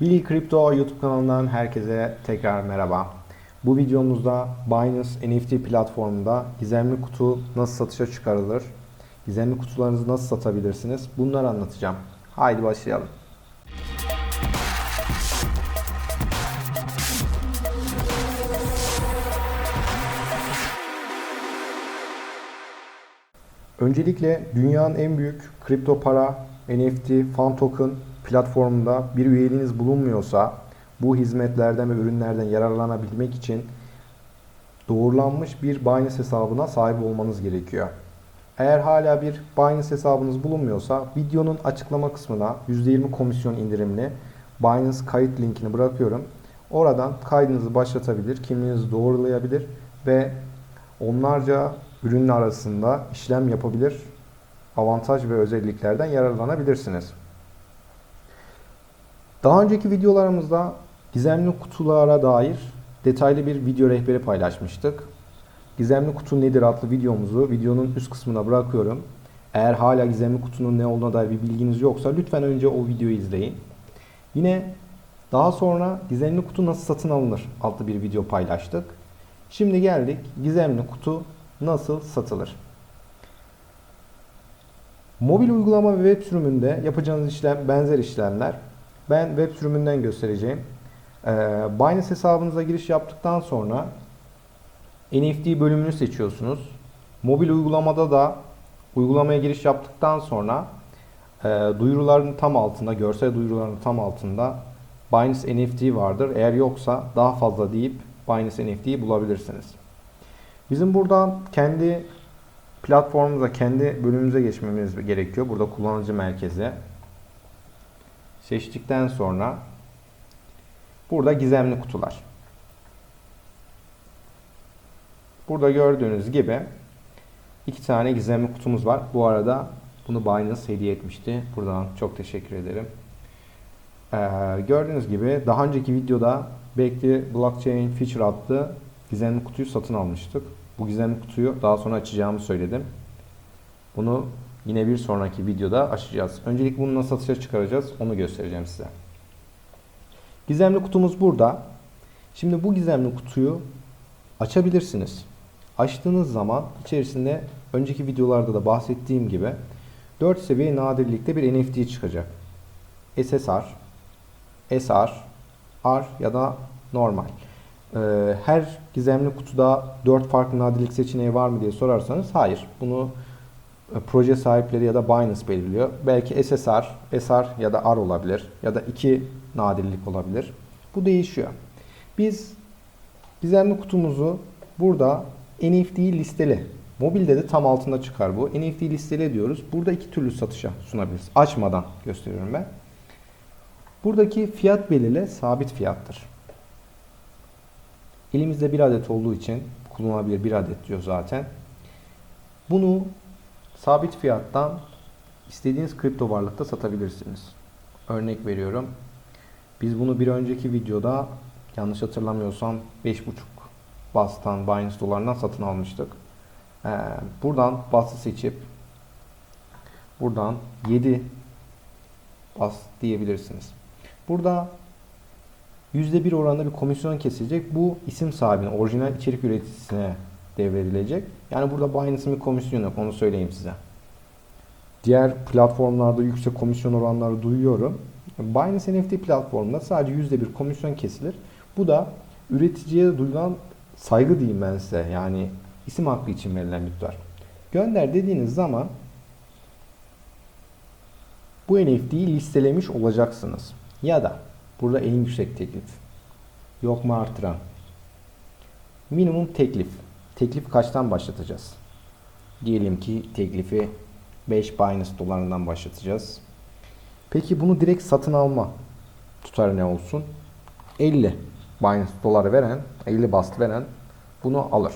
Billy Crypto YouTube kanalından herkese tekrar merhaba. Bu videomuzda Binance NFT platformunda gizemli kutu nasıl satışa çıkarılır, gizemli kutularınızı nasıl satabilirsiniz bunları anlatacağım. Haydi başlayalım. Öncelikle dünyanın en büyük kripto para, NFT, fan token platformunda bir üyeliğiniz bulunmuyorsa bu hizmetlerden ve ürünlerden yararlanabilmek için doğrulanmış bir Binance hesabına sahip olmanız gerekiyor. Eğer hala bir Binance hesabınız bulunmuyorsa videonun açıklama kısmına %20 komisyon indirimli Binance kayıt linkini bırakıyorum. Oradan kaydınızı başlatabilir, kimliğinizi doğrulayabilir ve onlarca ürünün arasında işlem yapabilir, avantaj ve özelliklerden yararlanabilirsiniz. Daha önceki videolarımızda gizemli kutulara dair detaylı bir video rehberi paylaşmıştık. Gizemli kutu nedir adlı videomuzu videonun üst kısmına bırakıyorum. Eğer hala gizemli kutunun ne olduğuna dair bir bilginiz yoksa lütfen önce o videoyu izleyin. Yine daha sonra gizemli kutu nasıl satın alınır adlı bir video paylaştık. Şimdi geldik gizemli kutu nasıl satılır? Mobil uygulama ve web sürümünde yapacağınız işlem benzer işlemler. Ben web sürümünden göstereceğim. Ee, Binance hesabınıza giriş yaptıktan sonra NFT bölümünü seçiyorsunuz. Mobil uygulamada da uygulamaya giriş yaptıktan sonra e, duyuruların tam altında, görsel duyuruların tam altında Binance NFT vardır. Eğer yoksa daha fazla deyip Binance NFT'yi bulabilirsiniz. Bizim buradan kendi platformumuza, kendi bölümümüze geçmemiz gerekiyor. Burada kullanıcı merkezi. Seçtikten sonra burada gizemli kutular. Burada gördüğünüz gibi iki tane gizemli kutumuz var. Bu arada bunu Binance hediye etmişti. Buradan çok teşekkür ederim. Ee, gördüğünüz gibi daha önceki videoda Backly Blockchain Feature adlı gizemli kutuyu satın almıştık. Bu gizemli kutuyu daha sonra açacağımı söyledim. Bunu yine bir sonraki videoda açacağız. Öncelik bunu nasıl satışa çıkaracağız onu göstereceğim size. Gizemli kutumuz burada. Şimdi bu gizemli kutuyu açabilirsiniz. Açtığınız zaman içerisinde önceki videolarda da bahsettiğim gibi 4 seviye nadirlikte bir NFT çıkacak. SSR, SR, R ya da normal. Ee, her gizemli kutuda 4 farklı nadirlik seçeneği var mı diye sorarsanız hayır. Bunu proje sahipleri ya da Binance belirliyor. Belki SSR, SR ya da R olabilir ya da 2 nadirlik olabilir. Bu değişiyor. Biz gizemli kutumuzu burada NFT listeli. Mobilde de tam altında çıkar bu. NFT listeli diyoruz. Burada iki türlü satışa sunabiliriz. Açmadan gösteriyorum ben. Buradaki fiyat belirle sabit fiyattır. Elimizde bir adet olduğu için kullanılabilir bir adet diyor zaten. Bunu sabit fiyattan istediğiniz kripto varlıkta satabilirsiniz. Örnek veriyorum. Biz bunu bir önceki videoda yanlış hatırlamıyorsam 5.5 bastan Binance dolarından satın almıştık. Ee, buradan bası seçip buradan 7 bas diyebilirsiniz. Burada %1 oranında bir komisyon kesilecek. Bu isim sahibine, orijinal içerik üreticisine devredilecek. Yani burada Binance'ın bir komisyonu yok. Onu söyleyeyim size. Diğer platformlarda yüksek komisyon oranları duyuyorum. Binance NFT platformunda sadece %1 komisyon kesilir. Bu da üreticiye duyulan saygı diyeyim ben size. Yani isim hakkı için verilen miktar. Gönder dediğiniz zaman bu NFT'yi listelemiş olacaksınız. Ya da burada en yüksek teklif. Yok mu artıran? Minimum teklif. Teklif kaçtan başlatacağız? Diyelim ki teklifi 5 Binance dolarından başlatacağız. Peki bunu direkt satın alma tutarı ne olsun? 50 Binance doları veren, 50 bast veren bunu alır.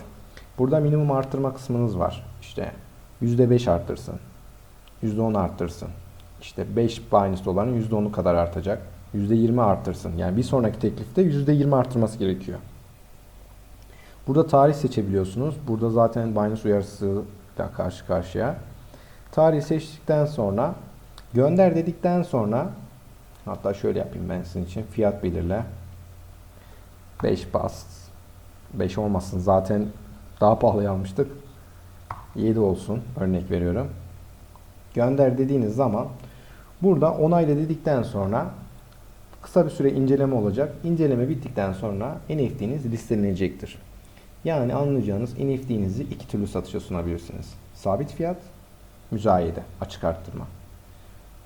Burada minimum arttırma kısmınız var. İşte %5 arttırsın. %10 arttırsın. İşte 5 Binance doların %10'u kadar artacak. %20 arttırsın. Yani bir sonraki teklifte %20 arttırması gerekiyor. Burada tarih seçebiliyorsunuz. Burada zaten Binance uyarısıyla karşı karşıya. Tarihi seçtikten sonra gönder dedikten sonra Hatta şöyle yapayım ben sizin için. Fiyat belirle. 5 bas. 5 olmasın. Zaten daha pahalıya almıştık. 7 olsun. Örnek veriyorum. Gönder dediğiniz zaman burada onayla dedikten sonra kısa bir süre inceleme olacak. İnceleme bittikten sonra NFT'niz listelenecektir. Yani anlayacağınız NFT'nizi iki türlü satışa sunabilirsiniz. Sabit fiyat, müzayede, açık arttırma.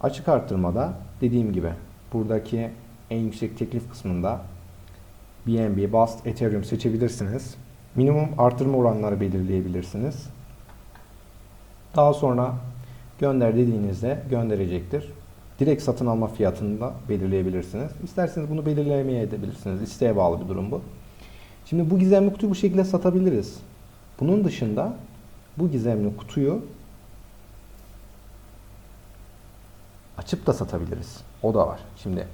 Açık arttırmada dediğim gibi buradaki en yüksek teklif kısmında BNB, BUSD, Ethereum seçebilirsiniz. Minimum artırma oranları belirleyebilirsiniz. Daha sonra gönder dediğinizde gönderecektir. Direkt satın alma fiyatını da belirleyebilirsiniz. İsterseniz bunu belirlemeye edebilirsiniz. İsteğe bağlı bir durum bu. Şimdi bu gizemli kutuyu bu şekilde satabiliriz. Bunun dışında bu gizemli kutuyu açıp da satabiliriz. O da var. Şimdi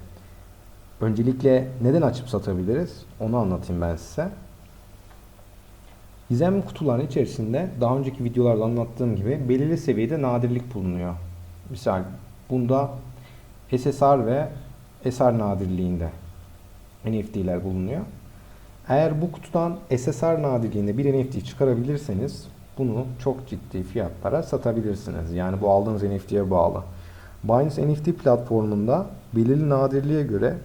öncelikle neden açıp satabiliriz? Onu anlatayım ben size. Gizemli kutuların içerisinde daha önceki videolarda anlattığım gibi belirli seviyede nadirlik bulunuyor. Misal bunda SSR ve SR nadirliğinde NFT'ler bulunuyor. Eğer bu kutudan SSR nadirliğinde bir NFT çıkarabilirseniz bunu çok ciddi fiyatlara satabilirsiniz. Yani bu aldığınız NFT'ye bağlı. Binance NFT platformunda belirli nadirliğe göre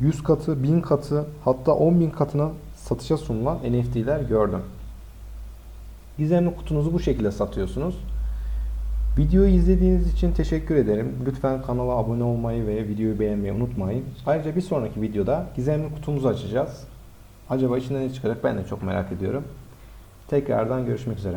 100 katı, 1000 katı hatta 10.000 katına satışa sunulan NFT'ler gördüm. Gizemli kutunuzu bu şekilde satıyorsunuz. Videoyu izlediğiniz için teşekkür ederim. Lütfen kanala abone olmayı ve videoyu beğenmeyi unutmayın. Ayrıca bir sonraki videoda gizemli kutumuzu açacağız. Acaba içinden ne çıkacak ben de çok merak ediyorum. Tekrardan görüşmek üzere.